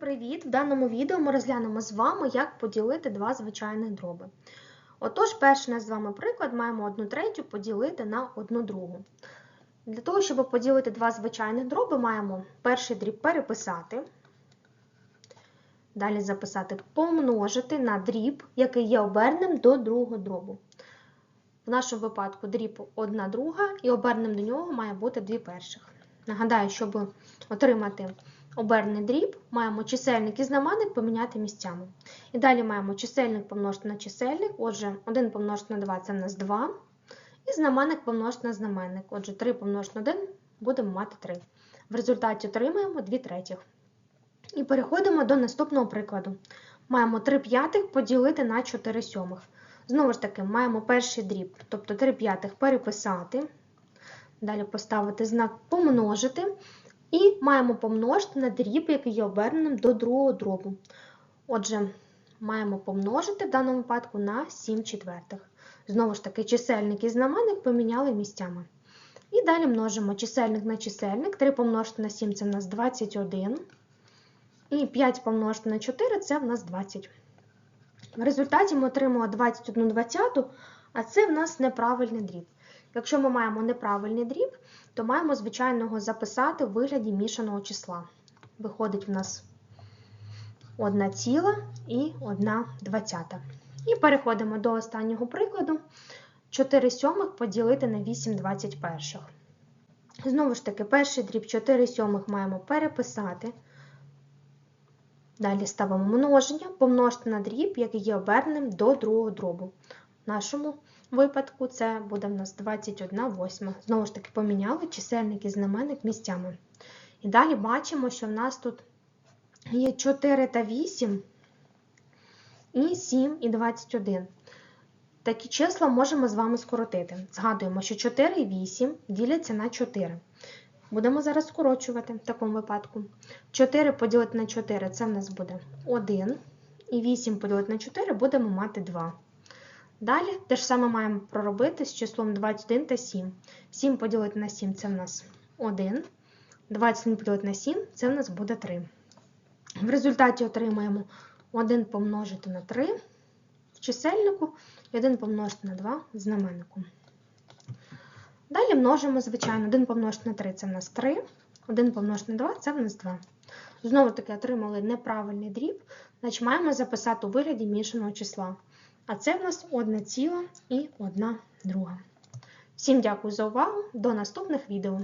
Привіт! В даному відео ми розглянемо з вами, як поділити два звичайних дроби. Отож, перший наш з вами приклад маємо 1 третю поділити на 1 другу. Для того, щоб поділити два звичайних дроби, маємо перший дріб переписати. Далі записати помножити на дріб, який є оберним до другого дробу. В нашому випадку дріб 1 друга і оберним до нього має бути 2 перших. Нагадаю, щоб отримати обернений дріб, маємо чисельник і знаменник поміняти місцями. І далі маємо чисельник помножити на чисельник, отже, 1 помножити на 2 це в нас 2. І знаменник помножити на знаменник. Отже, 3 помножити на 1 будемо мати 3. В результаті отримаємо 2 третіх. І переходимо до наступного прикладу. Маємо 3 п'ятих поділити на 4 сьомих. Знову ж таки, маємо перший дріб, тобто 3 п'ятих переписати. Далі поставити знак помножити. І маємо помножити на дріб, який є оберненим до другого дробу. Отже, маємо помножити в даному випадку на 7 четвертих. Знову ж таки, чисельник і знаменник поміняли місцями. І далі множимо чисельник на чисельник. 3 помножити на 7 це в нас 21. І 5 помножити на 4 це в нас 20. В результаті ми отримали 21 двадцяту, а це в нас неправильний дріб. Якщо ми маємо неправильний дріб, то маємо, звичайно, його записати в вигляді мішаного числа. Виходить в нас 1 ціла і 1 двадцята. І переходимо до останнього прикладу. 4 сьомих поділити на 8 21. Знову ж таки, перший дріб 4 сьомих маємо переписати. Далі ставимо множення, помножити на дріб, який є оберненим до другого дробу. Нашому випадку це буде в нас 21 восьма. Знову ж таки, поміняли чисельник і знаменник місцями. І далі бачимо, що в нас тут є 4 та 8, і 7 і 21. Такі числа можемо з вами скоротити. Згадуємо, що 4 і 8 діляться на 4. Будемо зараз скорочувати в такому випадку. 4 поділити на 4 це в нас буде 1. І 8 поділити на 4 будемо мати 2. Далі те ж саме маємо проробити з числом 21 та 7. 7 поділити на 7 це в нас 1. 21 поділити на 7 це в нас буде 3. В результаті отримаємо 1 помножити на 3 в чисельнику і 1 помножити на 2 в знаменнику. Далі множимо, звичайно, 1 помножити на 3 це в нас 3, 1 помножити на 2 це в нас 2. Знову таки отримали неправильний дріб, значить маємо записати у вигляді мішаного числа. А це в нас 1 ціла і 1 друга. Всім дякую за увагу, до наступних відео.